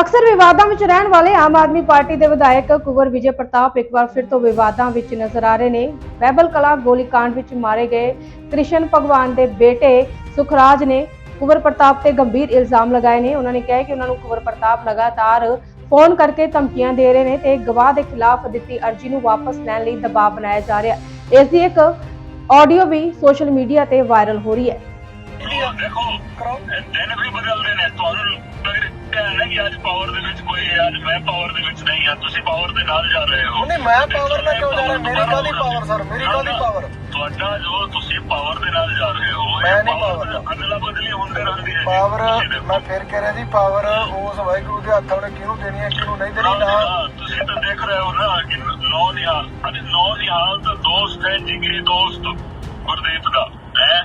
ਅਕਸਰ ਵਿਵਾਦਾਂ ਵਿੱਚ ਰਹਿਣ ਵਾਲੇ ਆਮ ਆਦਮੀ ਪਾਰਟੀ ਦੇ ਵਿਧਾਇਕ ਕੁਵਰ ਵਿਜੇ ਪ੍ਰਤਾਪ ਇੱਕ ਵਾਰ ਫਿਰ ਤੋਂ ਵਿਵਾਦਾਂ ਵਿੱਚ ਨਜ਼ਰ ਆ ਰਹੇ ਨੇ। ਬੈਬਲ ਕਲਾ ਗੋਲੀकांड ਵਿੱਚ ਮਾਰੇ ਗਏ ਕ੍ਰਿਸ਼ਨ ਭਗਵਾਨ ਦੇ ਬੇਟੇ ਸੁਖਰਾਜ ਨੇ ਕੁਵਰ ਪ੍ਰਤਾਪ ਤੇ ਗੰਭੀਰ ਇਲਜ਼ਾਮ ਲਗਾਏ ਨੇ। ਉਹਨਾਂ ਨੇ ਕਿਹਾ ਕਿ ਉਹਨਾਂ ਨੂੰ ਕੁਵਰ ਪ੍ਰਤਾਪ ਲਗਾਤਾਰ ਫੋਨ ਕਰਕੇ ਧਮਕੀਆਂ ਦੇ ਰਹੇ ਨੇ ਤੇ ਗਵਾਹ ਦੇ ਖਿਲਾਫ ਦਿੱਤੀ ਅਰਜ਼ੀ ਨੂੰ ਵਾਪਸ ਲੈਣ ਲਈ ਦਬਾਅ ਬਣਾਇਆ ਜਾ ਰਿਹਾ ਇਸ ਦੀ ਇੱਕ ਆਡੀਓ ਵੀ ਸੋਸ਼ਲ ਮੀਡੀਆ ਤੇ ਵਾਇਰਲ ਹੋ ਰਹੀ ਹੈ। ਦੇਖੋ ਦਿਨ ਵੀ ਬਦਲਦੇ ਨੇ, ਤੁਹਾਨੂੰ ਅੱਜ ਪਾਵਰ ਦੇ ਵਿੱਚ ਕੋਈ ਹੈ ਅੱਜ ਮੈਂ ਪਾਵਰ ਦੇ ਵਿੱਚ ਨਹੀਂ ਹਾਂ ਤੁਸੀਂ ਪਾਵਰ ਦੇ ਨਾਲ ਜਾ ਰਹੇ ਹੋ ਨਹੀਂ ਮੈਂ ਪਾਵਰ ਨਾਲ ਕਿਉਂ ਜਾ ਰਿਹਾ ਮੇਰੀ ਕਾਹਦੀ ਪਾਵਰ ਸਰ ਮੇਰੀ ਕਾਹਦੀ ਪਾਵਰ ਤੁਹਾਡਾ ਜੋ ਤੁਸੀਂ ਪਾਵਰ ਦੇ ਨਾਲ ਜਾ ਰਹੇ ਹੋ ਮੈਂ ਨਹੀਂ ਦਾ। ਅਦਲਾ ਬਦਲੀ ਹੁੰਦੇ ਰਹਿੰਦੀ ਹੈ। ਪਾਵਰ। ਮੈਂ ਫਿਰ ਕਹਿ ਰਿਹਾ ਜੀ ਪਾਵਰ ਉਸ ਵਾਹਿਗੁਰੂ ਦੇ ਹੱਥਾਂ ਨੇ ਕਿਹਨੂੰ ਦੇਣੀ ਹੈ ਕਿਹਨੂੰ ਨਹੀਂ ਦੇਣੀ ਨਾ ਤੁਸੀਂ ਤਾਂ ਦੇਖ ਰਹੇ ਹੋ ਨਾ ਕਿ ਨੌ ਨਿਹਾਲ ਅਰੇ ਨੌ ਨਿਹਾਲ ਤਾਂ ਦੋਸਤ ਹੈ ਜਿਗਰੀ ਦੋਸਤ ਗੁਰਦੀਪ ਦਾ ਹੈ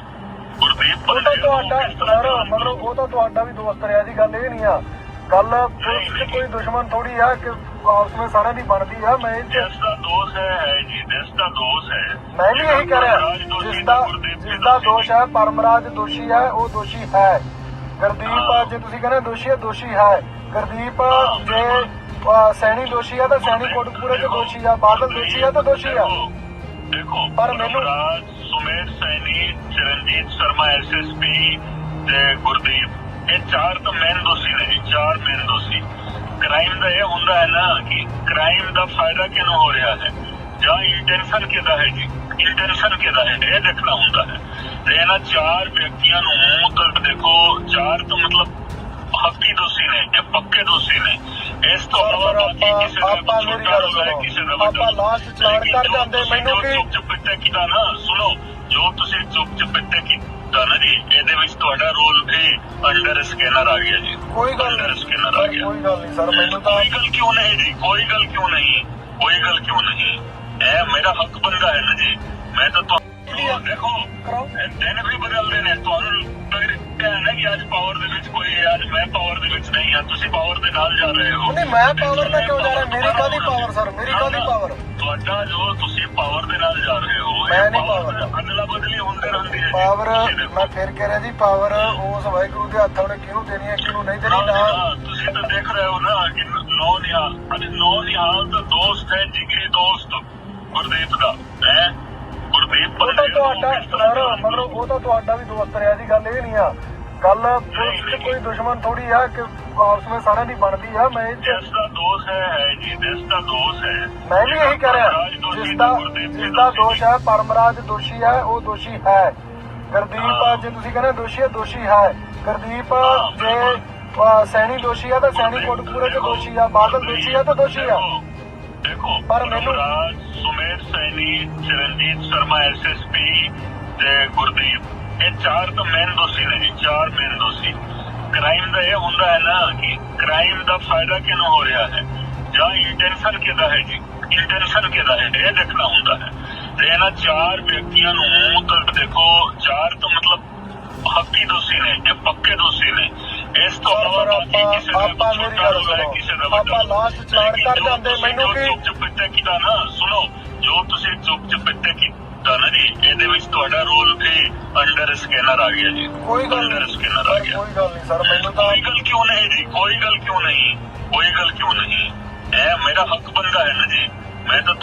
ਗੁਰਦੀਪ ਨੂੰ ਤੁਹਾਡਾ ਸਰ? ਮਤਲਬ ਉਹ ਤਾਂ ਤੁਹਾਡਾ ਵੀ ਦੋਸਤ ਰਿਹਾ ਜੀ ਗੱਲ ਇਹ ਨਹੀਂ ਆ ਗੱਲ ਕੋਈ ਦੁਸ਼ਮਣ ਥੋੜੀ ਆ ਕਿ ਆਪਸ ਵਿੱਚ ਸਾਰਿਆਂ ਦੀ ਬਣਦੀ ਆ ਮੈਂ ਇਹ 'ਚ- ਜਿਸ ਦਾ ਦੋਸ਼ ਹੈ ਹੈ ਜੀ ਜਿਸ ਦਾ ਦੋਸ਼ ਹੈ। ਮੈਂ ਵੀ ਇਹੀ ਕਹਿ ਰਿਹਾ ਜਿਸ ਦਾ ਜਿਸ ਦਾ ਦੋਸ਼ ਹੈ ਪਰਮਰਾਜ ਦੋਸ਼ੀ ਹੈ ਉਹ ਦੋਸ਼ੀ ਹੈ। ਗੁਰਦੀਪ ਜੇ ਤੁਸੀਂ ਕਹਿੰਦੇ ਦੋਸ਼ੀ ਹੈ ਦੋਸ਼ੀ ਹੈ। ਗੁਰਦੀਪ ਜੇ ਅਹ, ਸੈਣੀ ਦੋਸ਼ੀ ਹੈ ਤਾਂ ਸੈਣੀ ਕੋਟਕਪੂਰੇ ਚ ਦੋਸ਼ੀ ਆ ਬਾਦਲ ਦੋਸ਼ੀ ਹੈ ਤਾਂ ਦੋਸ਼ੀ ਆ। ਦੇਖੋ, ਪਰ ਮੈਨੂੰ- ਸੁਮੇਰ ਸੈਣੀ ਚਰਨਜੀਤ ਸ਼ਰਮਾ ਐਸਐਸਪੀ ਤੇ ਗੁਰਦੀਪ। ਇਹ ਚਾਰ ਤਾਂ ਮੇਨ ਦੋਸ਼ੀ ਨੇ ਜੀ ਚਾਰ ਮੇਨ ਦੋਸ਼ੀ। ਕ੍ਰਾਈਮ ਦਾ ਇਹ ਹੁੰਦਾ ਹੈ ਨਾ ਕਿ ਕ੍ਰਾਈਮ ਦਾ ਫਾਇਦਾ ਕਿਹਨੂੰ ਹੋ ਰਿਹਾ ਹੈ? ਜਾਂ ਇੰਟੈਂਸ਼ਨ ਕਿਹਦਾ ਹੈ ਜੀ? ਇੰਟੈਂਸ਼ਨ ਕਿਹਦਾ ਹੈ? ਇਹ ਦੇਖਣਾ ਹੁੰਦਾ ਹੈ। ਤੇ ਇਹਨਾਂ ਚਾਰ ਵਿਅਕਤੀਆਂ ਨੂੰ ਤਾਂ ਦੇਖੋ ਚਾਰ ਤਾਂ ਮਤਲਬ ਹੱਕੀ ਦੋਸ਼ੀ ਨੇ ਇਹ ਪੱਕੇ ਦੋਸ਼ੀ ਨੇ। ਇਸ ਤੋਂ ਇਲਾਵਾ ਬਾਕੀ ਕਿਸੇ ਦਾ ਆਪਾਂ ਆਪਾਂ ਮੇਰੀ ਗੱਲ ਕਿਸੇ ਦਾ। ਆਪਾਂ ਲਾਸਟ ਚਲਾਨ ਕਰ ਜਾਂਦੇ ਮੈਨੂੰ ਕੀ ਚੁੱਪ ਚਪਿੱਤੇ ਕੀਤਾ ਨਾ ਸੁਣੋ ਜੋ ਤੁਸੀਂ ਚੁੱਪ ਚਪਿੱਤੇ ਕੀਤਾ ਤੁਹਾਡਾ ਰੋਲ ਵੀ ਅੰਡਰ ਸਕੈਨਰ ਆ ਗਿਆ ਜੀ। ਕੋਈ ਗੱਲ ਅੰਡਰ ਨਹੀਂ। ਸਕੈਨਰ ਆ ਸਰ, ਗਿਆ। ਕੋਈ ਗੱਲ ਨਹੀਂ ਸਰ ਮੈਨੂੰ ਤਾਂ ਕੋਈ ਗੱਲ ਕਿਉਂ ਨਹੀਂ ਜੀ? ਕੋਈ ਗੱਲ ਕਿਉਂ ਨਹੀਂ? ਕੋਈ ਗੱਲ ਕਿਉਂ ਨਹੀਂ? ਇਹ ਮੇਰਾ ਹੱਕ ਬੰਦਾ ਹੈ ਨਾ ਜੀ। ਮੈਂ ਤਾਂ ਤੁਹਾਨੂੰ ਦੇਖੋ ਕਰਾਓ। ਇਹ ਦਿਨ ਵੀ ਬਦਲਦੇ ਨੇ। ਤੁਹਾਨੂੰ ਲੱਗਦਾ ਹੈ ਨਾ ਕਿ ਅੱਜ ਪਾਵਰ ਦੇ ਵਿੱਚ ਕੋਈ ਹੈ। ਅੱਜ ਮੈਂ ਪਾਵਰ ਦੇ ਵਿੱਚ ਨਹੀਂ ਹਾਂ। ਤੁਸੀਂ ਪਾਵਰ ਦੇ ਨਾਲ ਜਾ ਰਹੇ ਹੋ। ਨਹੀਂ ਮੈਂ ਪਾਵਰ ਨਾਲ ਕਿਉਂ ਜਾ ਰਿਹਾ? ਮੇਰੀ ਕਾਹਦੀ ਪਾਵਰ ਸਰ ਮੇਰੀ ਕਾਹਦੀ ਪਾਵਰ ਤੁਹਾਡਾ ਜੋ ਤੁਸੀਂ ਪਾਵਰ ਦੇ ਨਾਲ ਜਾ ਰਹੇ ਹੋ ਮੈਂ ਨਹੀਂ power ਪਾਵਰ। ਮੈਂ ਫਿਰ ਕਹਿ ਰਿਹਾ ਜੀ ਪਾਵਰ ਉਸ ਵਾਹਿਗੁਰੂ ਦੇ ਹੱਥਾਂ ਨੇ ਕਿਹਨੂੰ ਦੇਣੀ ਹੈ ਕਿਹਨੂੰ ਨਹੀਂ ਦੇਣੀ ਨਾ। ਤੁਸੀਂ ਤਾਂ ਦੇਖ ਰਹੇ ਹੋ ਨਾ ਕਿ ਨੌ ਨਿਹਾਲ ਅਰੇ ਨੌ ਨਿਹਾਲ ਤਾਂ ਦੋਸਤ ਹੈ ਜਿਗਰੀ ਦੋਸਤ ਗੁਰਦੀਪ ਦਾ ਹੈ? ਗੁਰਦੀਪ ਉਹ ਤਾਂ ਤੁਹਾਡਾ ਸਰ? ਮਤਲਬ ਉਹ ਤਾਂ ਤੁਹਾਡਾ ਵੀ ਦੋਸਤ ਰਿਹਾ ਜੀ ਗੱਲ ਇਹ ਨਹੀਂ ਆ। ਗੱਲ ਪੁਲਿਸ ਕੋਈ ਦੁਸ਼ਮਣ ਥੋੜੀ ਆ ਕਿ ਆਪਸ ਵਿੱਚ ਸਾਰਿਆਂ ਦੀ ਬਣਦੀ ਆ ਮੈਂ ਜਿਸ ਦਾ ਦੋਸ਼ ਹੈ ਹੈ ਜੀ ਜਿਸ ਦਾ ਦੋਸ਼ ਹੈ। ਮੈਂ ਵੀ ਇਹੀ ਕਹਿ ਰਿਹਾ ਜਿਸ ਦਾ ਜਿਸ ਦਾ ਦੋਸ਼ ਹੈ ਪਰਮਰਾਜ ਦੋਸ਼ੀ ਹੈ ਉਹ ਦੋਸ਼ੀ ਹੈ। ਗੁਰਦੀਪ ਜੇ ਤੁਸੀਂ ਕਹਿੰਦੇ ਦੋਸ਼ੀ ਹੈ ਦੋਸ਼ੀ ਹੈ। ਗੁਰਦੀਪ ਜੇ ਸੈਣੀ ਦੋਸ਼ੀ ਹੈ ਤਾਂ ਸੈਣੀ ਕੋਟਕਪੂਰੇ ਚ ਦੋਸ਼ੀ ਆ ਬਾਦਲ ਦੋਸ਼ੀ ਹੈ ਤਾਂ ਦੋਸ਼ੀ ਆ? ਦੇਖੋ ਪਰ ਮੈਨੂੰ- ਸੁਮੇਰ ਸੈਣੀ ਚਰਨਜੀਤ ਸ਼ਰਮਾ ਐਸਐਸਪੀ ਤੇ ਗੁਰਦੀਪ ਇਹ ਚਾਰ ਤਾਂ ਮੇਨ ਦੋਸ਼ੀ ਨੇ ਜੀ ਚਾਰ ਮੇਨ ਦੋਸ਼ੀ। ਕ੍ਰਾਈਮ ਦਾ ਇਹ ਹੁੰਦਾ ਹੈ ਨਾ ਕਿ ਕ੍ਰਾਈਮ ਦਾ ਫਾਇਦਾ ਕਿਹਨੂੰ ਹੋ ਰਿਹਾ ਹੈ? ਜਾਂ ਇੰਟੈਂਸ਼ਨ ਕਿਹਦਾ ਹੈ ਜੀ? ਇੰਟੈਂਸ਼ਨ ਕਿਹਦਾ ਹੈ? ਇਹ ਦੇਖਣਾ ਹੁੰਦਾ ਹੈ। ਇਹਨਾਂ ਚਾਰ ਵਿਅਕਤੀਆਂ ਨੂੰ ਤਾਂ ਦੇਖੋ ਚਾਰ ਤਾਂ ਮਤਲਬ ਹੱਕੀ ਦੋਸ਼ੀ ਨੇ ਇਹ ਪੱਕੇ ਦੋਸ਼ੀ ਨੇ। ਇਸ ਤੋਂ ਇਲਾਵਾ ਬਾਕੀ ਆਪਾਂ- ਕਿਸੇ ਦਾ ਆਪਾਂ ਮੇਰੀ ਗੱਲ ਸੁਣੋ। ਕਿਸੇ ਦਾ। ਆਪਾਂ last ਚਲਾਨ ਕਰ ਜਾਂਦੇ, ਮੈਨੂੰ ਕੀ- ਚੁੱਪ ਚਪਿੱਤੇ ਕੀਤਾ ਨਾ ਸੁਣੋ ਜੋ ਤੁਸੀਂ ਚੁੱਪ ਚਪਿੱਤੇ ਕੀਤਾ ਨਾ ਜੀ ਇਹਦੇ ਵਿੱਚ ਤੁਹਾਡਾ ਰੋਲ ਵੀ ਅੰਡਰ ਸਕੈਨਰ ਆ ਗਿਆ ਜੀ। ਕੋਈ ਗੱਲ ਅੰਡਰ ਨਹੀਂ। ਸਕੈਨਰ ਆ ਗਿਆ। ਕੋਈ ਗੱਲ ਨਹੀਂ ਸਰ ਮੈਨੂੰ ਤਾਂ ਕੋਈ ਗੱਲ ਕਿਉਂ ਨਹੀਂ ਜੀ? ਕੋਈ ਗੱਲ ਕਿਉਂ ਨਹੀਂ? ਕੋਈ ਗੱਲ ਕਿਉਂ ਨਹੀਂ? ਇਹ ਮੇਰਾ ਹੱਕ ਬੰਦਾ ਹੈ ਨਾ ਜੀ। ਮੈਂ ਤਾਂ